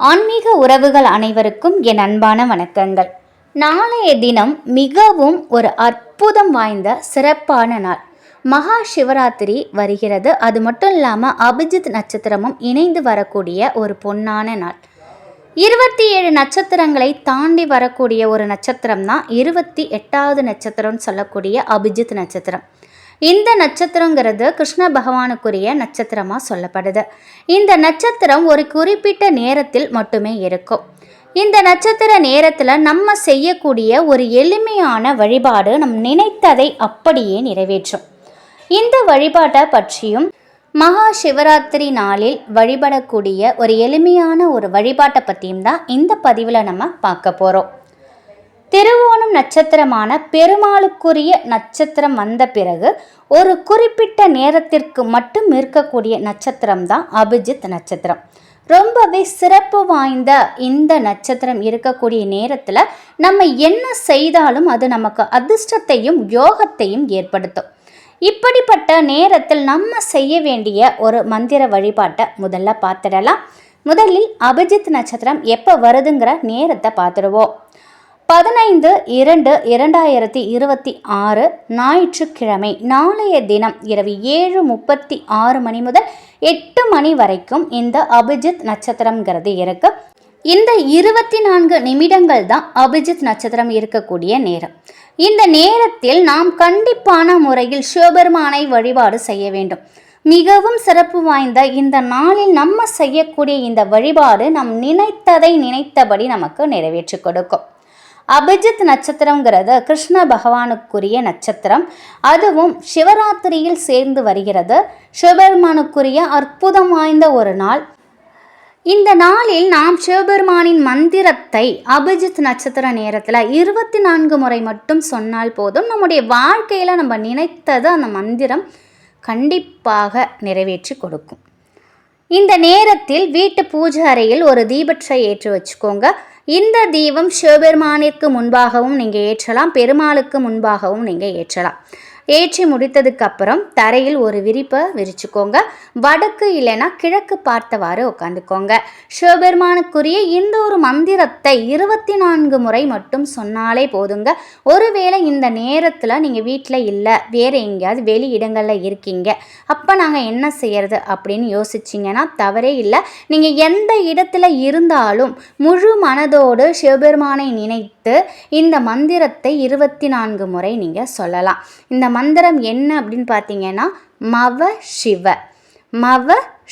ஆன்மீக உறவுகள் அனைவருக்கும் என் அன்பான வணக்கங்கள். நாளைய தினம் மிகவும் ஒரு அற்புதம் வாய்ந்த சிறப்பான நாள். மகா சிவராத்திரி வருகிறது. அது மட்டும் இல்லாமல் அபிஜித் நட்சத்திரமும் இணைந்து வரக்கூடிய ஒரு பொன்னான நாள். இருபத்தி ஏழு நட்சத்திரங்களை தாண்டி வரக்கூடிய ஒரு நட்சத்திரம் தான் இருபத்தி எட்டாவது நட்சத்திரம்னு சொல்லக்கூடிய அபிஜித் நட்சத்திரம். இந்த நட்சத்திரங்கிறது கிருஷ்ண பகவானுக்குரிய நட்சத்திரமாக சொல்லப்படுது. இந்த நட்சத்திரம் ஒரு குறிப்பிட்ட நேரத்தில் மட்டுமே இருக்கும். இந்த நட்சத்திர நேரத்தில் நம்ம செய்யக்கூடிய ஒரு எளிமையான வழிபாடு நம் நினைத்ததை அப்படியே நிறைவேற்றும். இந்த வழிபாட்டை பற்றியும் மகா சிவராத்திரி நாளில் வழிபடக்கூடிய ஒரு எளிமையான ஒரு வழிபாட்டை பற்றியும் தான் இந்த பதிவில் நம்ம பார்க்க போகிறோம் திருவோணம் நட்சத்திரமான பெருமாளுக்குரிய நட்சத்திரம் வந்த பிறகு ஒரு குறிப்பிட்ட நேரத்திற்கு மட்டும் இருக்கக்கூடிய நட்சத்திரம் தான் அபிஜித் நட்சத்திரம். ரொம்பவே சிறப்பு வாய்ந்த இந்த நட்சத்திரம் இருக்கக்கூடிய நேரத்தில் நம்ம என்ன செய்தாலும் அது நமக்கு அதிர்ஷ்டத்தையும் யோகத்தையும் ஏற்படுத்தும். இப்படிப்பட்ட நேரத்தில் நம்ம செய்ய வேண்டிய ஒரு மந்திர வழிபாட்டை முதல்ல பார்த்துடலாம். முதலில் அபிஜித் நட்சத்திரம் எப்போ வருதுங்கிற நேரத்தை பார்த்துடுவோம். பதினைந்து இரண்டு இரண்டாயிரத்தி இருபத்தி ஆறு ஞாயிற்றுக்கிழமை நாளைய தினம் இரவு ஏழு முப்பத்தி ஆறு மணி முதல் எட்டு மணி வரைக்கும் இந்த அபிஜித் நட்சத்திரம்ங்கிறது இருக்கு. இந்த இருபத்தி நான்கு நிமிடங்கள் தான் அபிஜித் நட்சத்திரம் இருக்கக்கூடிய நேரம். இந்த நேரத்தில் நாம் கண்டிப்பான முறையில் சிவபெருமானை வழிபாடு செய்ய வேண்டும். மிகவும் சிறப்பு வாய்ந்த இந்த நாளில் நம்ம செய்யக்கூடிய இந்த வழிபாடு நம் நினைத்ததை நினைத்தபடி நமக்கு நிறைவேற்றி கொடுக்கும். அபிஜித் நட்சத்திரங்கிறது கிருஷ்ண பகவானுக்குரிய நட்சத்திரம். அதுவும் சிவராத்திரியில் சேர்ந்து வருகிறது. சிவபெருமானுக்குரிய அற்புதம் வாய்ந்த ஒரு நாள். இந்த நாளில் நாம் சிவபெருமானின் மந்திரத்தை அபிஜித் நட்சத்திர நேரத்தில் இருபத்தி நான்கு முறை மட்டும் சொன்னால் போதும் நம்முடைய வாழ்க்கையில் நம்ம நினைத்தது அந்த மந்திரம் கண்டிப்பாக நிறைவேற்றி கொடுக்கும். இந்த நேரத்தில் வீட்டு பூஜை அறையில் ஒரு தீபற்றை ஏற்றி வச்சுக்கோங்க. இந்த தீபம் சிவபெருமானிற்கு முன்பாகவும் நீங்கள் ஏற்றலாம் பெருமாளுக்கு முன்பாகவும் நீங்கள் ஏற்றலாம். ஏற்றி முடித்ததுக்கு அப்புறம் தரையில் ஒரு விரிப்பை விரிச்சுக்கோங்க. வடக்கு இல்லைன்னா கிழக்கு பார்த்தவாறு உட்காந்துக்கோங்க சிவபெருமானுக்குரிய இந்த ஒரு மந்திரத்தை இருபத்தி நான்கு முறை மட்டும் சொன்னாலே போதுங்க. ஒருவேளை இந்த நேரத்தில் நீங்கள் வீட்டில் இல்லை வேறு எங்கேயாவது வெளி இடங்களில் இருக்கீங்க. அப்போ நாங்கள் என்ன செய்யறது அப்படின்னு யோசிச்சிங்கன்னா தவறே இல்லை. நீங்கள் எந்த இடத்துல இருந்தாலும் முழு மனதோடு சிவபெருமானை நினைத்து இந்த மந்திரத்தை இருபத்தி நான்கு முறை நீங்கள் சொல்லலாம். இந்த மந்திரம் என்ன அப்படின்னு பார்த்தீங்கன்னா மவ சிவ. மவ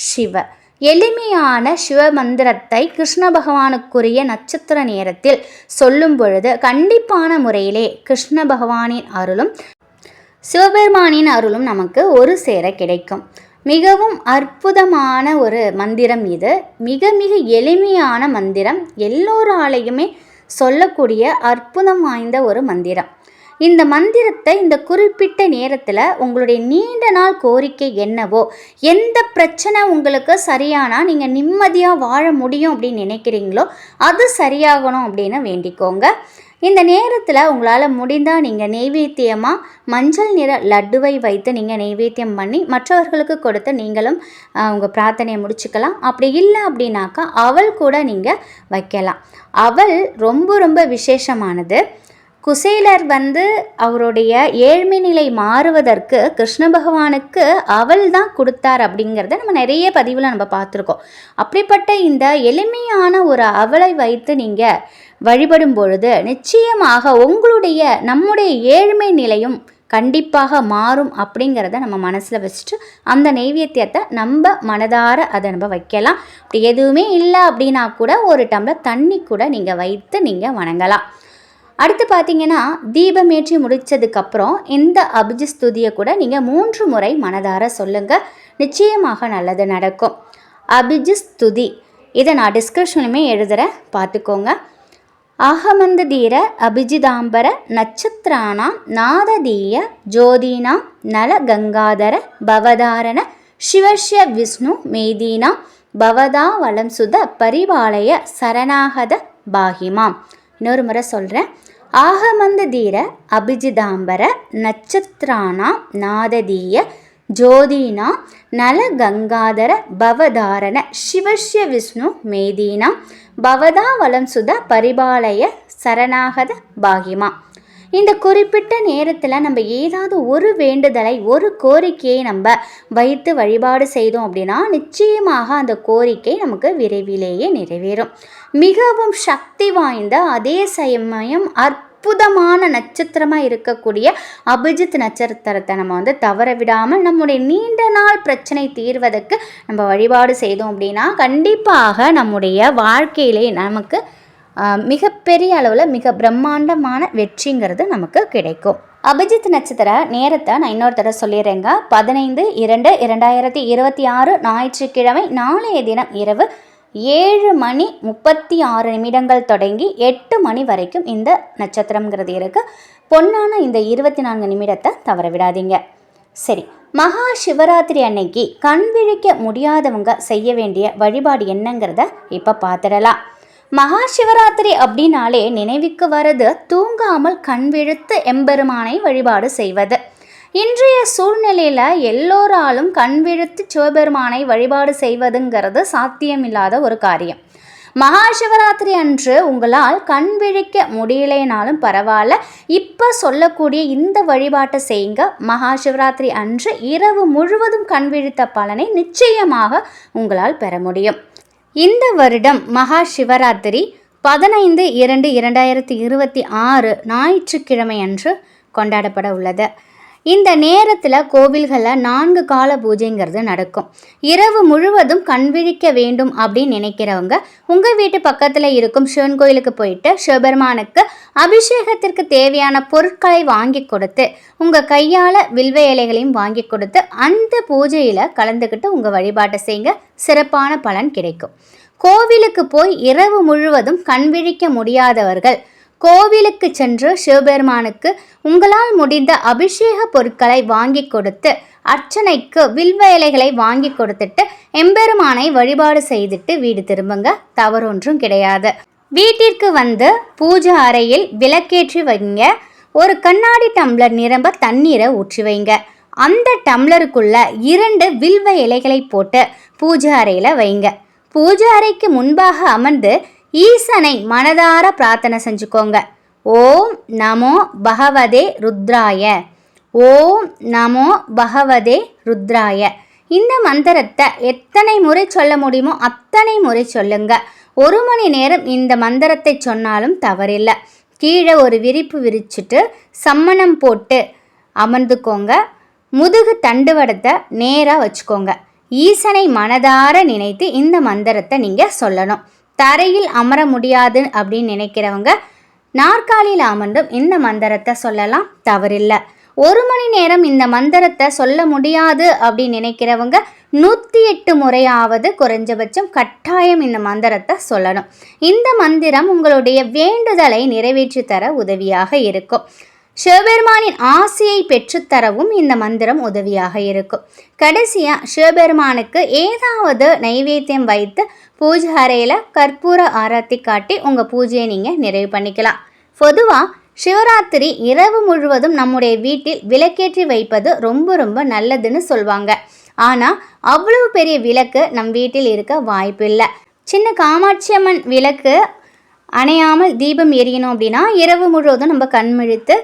சிவ. எளிமையான சிவ மந்திரத்தை கிருஷ்ண பகவானுக்குரிய நட்சத்திர நேரத்தில் சொல்லும் பொழுது கண்டிப்பான முறையிலே கிருஷ்ண பகவானின் அருளும் சிவபெருமானின் அருளும் நமக்கு ஒரு சேர கிடைக்கும். மிகவும் அற்புதமான ஒரு மந்திரம் இது. மிக மிக எளிமையான மந்திரம். எல்லோராலையுமே சொல்லக்கூடிய அற்புதம் வாய்ந்த ஒரு மந்திரம். இந்த மந்திரத்தை இந்த குறிப்பிட்ட நேரத்தில் உங்களுடைய நீண்ட நாள் கோரிக்கை என்னவோ எந்த பிரச்சனை உங்களுக்கு சரியானா நீங்கள் நிம்மதியாக வாழ முடியும் அப்படின்னு நினைக்கிறீங்களோ அது சரியாகணும் அப்படின்னு வேண்டிக்கோங்க. இந்த நேரத்தில் உங்களால் முடிந்தால் நீங்கள் நெய்வேத்தியமாக மஞ்சள் நிற லட்டுவை வைத்து நீங்கள் நெய்வேத்தியம் பண்ணி மற்றவர்களுக்கு கொடுத்து நீங்களும் உங்கள் பிரார்த்தனையை முடிச்சுக்கலாம். அப்படி இல்லை அப்படின்னாக்கா அவள் கூட நீங்கள் வைக்கலாம். அவள் ரொம்ப ரொம்ப விசேஷமானது. குசேலர் வந்து அவருடைய ஏழ்மை நிலை மாறுவதற்கு கிருஷ்ண பகவானுக்கு அவள் தான் கொடுத்தார் அப்படிங்கிறத நம்ம நிறைய பதிவில் நம்ம பார்த்துருக்கோம். அப்படிப்பட்ட இந்த எளிமையான ஒரு அவளை வைத்து நீங்கள் வழிபடும் பொழுது நிச்சயமாக உங்களுடைய நம்முடைய ஏழ்மை நிலையும் கண்டிப்பாக மாறும் அப்படிங்கிறத நம்ம மனசில் வச்சுட்டு அந்த நெய்வேத்தியத்தை நம்ம மனதார அதை நம்ம வைக்கலாம். அப்படி எதுவுமே இல்லை அப்படின்னா கூட ஒரு டம்ளர் தண்ணி கூட நீங்கள் வைத்து நீங்கள் வணங்கலாம். அடுத்து பார்த்தீங்கன்னா தீபம் ஏற்றி முடித்ததுக்கப்புறம் இந்த அபிஜி ஸ்துதியை கூட நீங்கள் மூன்று முறை மனதார சொல்லுங்கள் நிச்சயமாக நல்லது நடக்கும். அபிஜி ஸ்துதி இதை நான் டிஸ்கிரிப்ஷன்லையுமே எழுதுகிறேன் பார்த்துக்கோங்க அகமந்த தீர அபிஜிதாம்பர நட்சத்திரானாம் நாததீய ஜோதினா நல கங்காதர பவதாரண சிவஷ்ய விஷ்ணு மேதீனா பவதா வளம் சுத பரிபாலய சரணாகத பாகிமாம். இன்னொரு முறை சொல்கிறேன் ஆகமந்ததீர அபிஜிதாம்பர நட்சத்திரானாம் நாததீய ஜோதினா நல கங்காதர பவதாரண சிவஷ்ய விஷ்ணு மேதீனா பவதா வலம் சுத பரிபாலய சரணாகத பாகிமா. இந்த குறிப்பிட்ட நேரத்தில் நம்ம ஏதாவது ஒரு வேண்டுதலை ஒரு கோரிக்கையை நம்ம வைத்து வழிபாடு செய்தோம் அப்படின்னா நிச்சயமாக அந்த கோரிக்கை நமக்கு விரைவிலேயே நிறைவேறும். மிகவும் சக்தி வாய்ந்த அதே சமயம் அற்புதமான நட்சத்திரமாக இருக்கக்கூடிய அபிஜித் நட்சத்திரத்தை நம்ம வந்து தவற விடாமல் நம்முடைய நீண்ட நாள் பிரச்சனை தீர்வதற்கு நம்ம வழிபாடு செய்தோம் அப்படின்னா கண்டிப்பாக நம்முடைய வாழ்க்கையிலே நமக்கு மிகப்பெரிய அளவில் மிக பிரம்மாண்டமான வெற்றிங்கிறது நமக்கு கிடைக்கும். அபிஜித் நட்சத்திர நேரத்தை நான் இன்னொரு தடவை சொல்லிடுறேங்க. பதினைந்து இரண்டு இரண்டாயிரத்தி இருபத்தி ஆறு ஞாயிற்றுக்கிழமை நாளைய தினம் இரவு ஏழு மணி முப்பத்தி ஆறு நிமிடங்கள் தொடங்கி எட்டு மணி வரைக்கும் இந்த நட்சத்திரம்ங்கிறது இருக்குது பொன்னான இந்த இருபத்தி நான்கு நிமிடத்தை தவற விடாதீங்க. சரி மகா சிவராத்திரி அன்னைக்கு கண் விழிக்க முடியாதவங்க செய்ய வேண்டிய வழிபாடு என்னங்கிறத இப்போ பார்த்துடலாம் மகா சிவராத்திரி அப்படின்னாலே நினைவுக்கு வரது தூங்காமல் கண் விழுத்து எம்பெருமானை வழிபாடு செய்வது. இன்றைய சூழ்நிலையில் எல்லோராலும் கண் விழுத்து சிவபெருமானை வழிபாடு செய்வதுங்கிறது சாத்தியமில்லாத ஒரு காரியம். மகா சிவராத்திரி அன்று உங்களால் கண் விழிக்க முடியலைனாலும் பரவாயில்ல. இப்போ சொல்லக்கூடிய இந்த வழிபாட்டை செய்யுங்க. மகா சிவராத்திரி அன்று இரவு முழுவதும் கண் விழித்த பலனை நிச்சயமாக உங்களால் பெற முடியும். இந்த வருடம் மகா சிவராத்திரி பதினைந்து இரண்டு இரண்டாயிரத்தி இருபத்தி ஆறு ஞாயிற்றுக்கிழமை அன்று கொண்டாடப்பட உள்ளது. இந்த நேரத்தில் கோவில்களில் நான்கு கால பூஜைங்கிறது நடக்கும். இரவு முழுவதும் கண் விழிக்க வேண்டும் அப்படின்னு நினைக்கிறவங்க உங்கள் வீட்டு பக்கத்தில் இருக்கும் சிவன் கோயிலுக்கு போயிட்டு சிவபெருமானுக்கு அபிஷேகத்திற்கு தேவையான பொருட்களை வாங்கி கொடுத்து உங்கள் கையால் வில்வ இலைகளையும் வாங்கி கொடுத்து அந்த பூஜையில் கலந்துக்கிட்டு உங்கள் வழிபாட்டை செய்யுங்க. சிறப்பான பலன் கிடைக்கும். கோவிலுக்கு போய் இரவு முழுவதும் கண் விழிக்க முடியாதவர்கள் கோவிலுக்கு சென்று சிவபெருமானுக்கு உங்களால் முடிந்த அபிஷேக பொருட்களை வாங்கி கொடுத்து அர்ச்சனைக்கு வில்வேலைகளை வாங்கி கொடுத்துட்டு எம்பெருமானை வழிபாடு செய்துட்டு வீடு திரும்புங்க. தவறொன்றும் கிடையாது. வீட்டிற்கு வந்து பூஜை அறையில் விளக்கேற்றி வைங்க. ஒரு கண்ணாடி டம்ளர் நிரம்ப தண்ணீரை ஊற்றி வைங்க. அந்த டம்ளருக்குள்ள இரண்டு வில்வ இலைகளை போட்டு பூஜை அறையில் வைங்க. பூஜை அறைக்கு முன்பாக அமர்ந்து ஈசனை மனதார பிரார்த்தனை செஞ்சுக்கோங்க. ஓம் நமோ பகவதே ருத்ராய. ஓம் நமோ பகவதே ருத்ராய. இந்த மந்திரத்தை எத்தனை முறை சொல்ல முடியுமோ அத்தனை முறை சொல்லுங்க. ஒரு மணி நேரம் இந்த மந்திரத்தை சொன்னாலும் தவறில்லை. கீழே ஒரு விரிப்பு விரிச்சுட்டு சம்மணம் போட்டு அமர்ந்துக்கோங்க. முதுகு தண்டுவடத்தை நேராக வச்சுக்கோங்க. ஈசனை மனதார நினைத்து இந்த மந்திரத்தை நீங்கள் சொல்லணும். தரையில் அமர முடியாது அப்படின்னு நினைக்கிறவங்க நாற்காலியில் அமர்ந்தும் இந்த மந்திரத்தை சொல்லலாம். தவறில்லை. ஒரு மணி நேரம் இந்த மந்திரத்தை சொல்ல முடியாது அப்படின்னு நினைக்கிறவங்க நூற்றி எட்டு முறையாவது குறைஞ்சபட்சம் கட்டாயம் இந்த மந்திரத்தை சொல்லணும். இந்த மந்திரம் உங்களுடைய வேண்டுதலை நிறைவேற்றி தர உதவியாக இருக்கும். சிவபெருமானின் ஆசையை பெற்றுத்தரவும் இந்த மந்திரம் உதவியாக இருக்கும். கடைசியாக சிவபெருமானுக்கு ஏதாவது நைவேத்தியம் வைத்து பூஜை அறையில் கற்பூர ஆராத்தி காட்டி உங்கள் பூஜையை நீங்கள் நிறைவு பண்ணிக்கலாம். பொதுவாக சிவராத்திரி இரவு முழுவதும் நம்முடைய வீட்டில் விளக்கேற்றி வைப்பது ரொம்ப ரொம்ப நல்லதுன்னு சொல்லுவாங்க ஆனால் அவ்வளவு பெரிய விளக்கு நம் வீட்டில் இருக்க வாய்ப்பில்லை சின்ன காமாட்சி அம்மன் விளக்கு அணையாமல் தீபம் எரியணும் அப்படின்னா இரவு முழுவதும் நம்ம கண்மிழித்து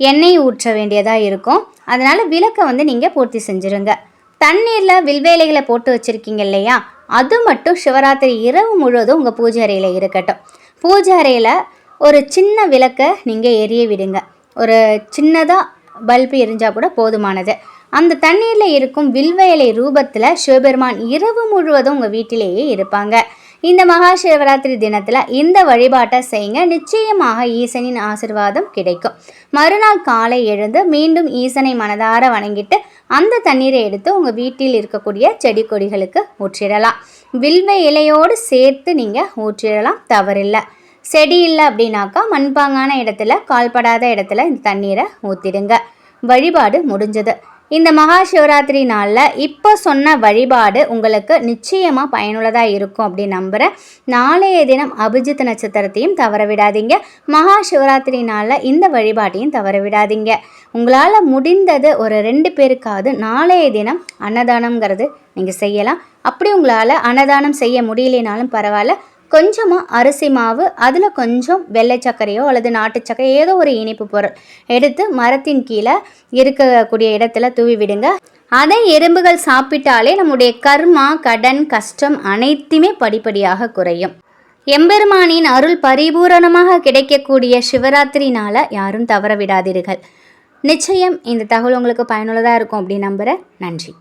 எண்ணெய் ஊற்ற வேண்டியதாக இருக்கும். அதனால் விளக்கை வந்து நீங்கள் பூர்த்தி செஞ்சுருங்க. தண்ணீரில் வில்வேலைகளை போட்டு வச்சுருக்கீங்க இல்லையா? அது மட்டும் சிவராத்திரி இரவு முழுவதும் உங்கள் பூஜை அறையில் இருக்கட்டும். பூஜை அறையில் ஒரு சின்ன விளக்கை நீங்கள் எரிய விடுங்க. ஒரு சின்னதாக பல்பு எரிஞ்சால் கூட போதுமானது. அந்த தண்ணீரில் இருக்கும் வில்வேலை ரூபத்தில் சிவபெருமான் இரவு முழுவதும் உங்கள் வீட்டிலேயே இருப்பாங்க. இந்த மகா சிவராத்திரி தினத்தில் இந்த வழிபாட்டை செய்யுங்க. நிச்சயமாக ஈசனின் ஆசிர்வாதம் கிடைக்கும். மறுநாள் காலை எழுந்து மீண்டும் ஈசனை மனதார வணங்கிட்டு அந்த தண்ணீரை எடுத்து உங்கள் வீட்டில் இருக்கக்கூடிய செடி கொடிகளுக்கு ஊற்றிடலாம். வில்வ இலையோடு சேர்த்து நீங்கள் ஊற்றிடலாம். தவறில்லை. செடி இல்லை அப்படின்னாக்கா மண்பாங்கான இடத்துல கால்படாத இடத்துல இந்த தண்ணீரை ஊற்றிடுங்க வழிபாடு முடிஞ்சது. இந்த மகா சிவராத்திரி நாளில் இப்போ சொன்ன வழிபாடு உங்களுக்கு நிச்சயமாக பயனுள்ளதாக இருக்கும் அப்படின்னு நம்புகிறேன் நாளைய தினம் அபிஜித் நட்சத்திரத்தையும் தவற விடாதீங்க. மகா சிவராத்திரி நாளில் இந்த வழிபாட்டையும் தவற விடாதீங்க. உங்களால் முடிந்தது ஒரு ரெண்டு பேருக்காவது நாளைய தினம் அன்னதானங்கிறது நீங்கள் செய்யலாம். அப்படி உங்களால் அன்னதானம் செய்ய முடியலைனாலும் பரவாயில்ல. கொஞ்சமாக அரிசி மாவு அதில் கொஞ்சம் வெள்ளை சர்க்கரையோ அல்லது நாட்டு சர்க்கரை ஏதோ ஒரு இனிப்பு பொருள் எடுத்து மரத்தின் கீழே இருக்கக்கூடிய இடத்துல தூவி விடுங்க. அதை எறும்புகள் சாப்பிட்டாலே நம்முடைய கர்மா கடன் கஷ்டம் அனைத்துமே படிப்படியாக குறையும். எம்பெருமானின் அருள் பரிபூரணமாக கிடைக்கக்கூடிய சிவராத்திரினால் யாரும் தவற விடாதீர்கள். நிச்சயம் இந்த தகவல் உங்களுக்கு பயனுள்ளதாக இருக்கும் அப்படின்னு நம்புகிறேன் நன்றி.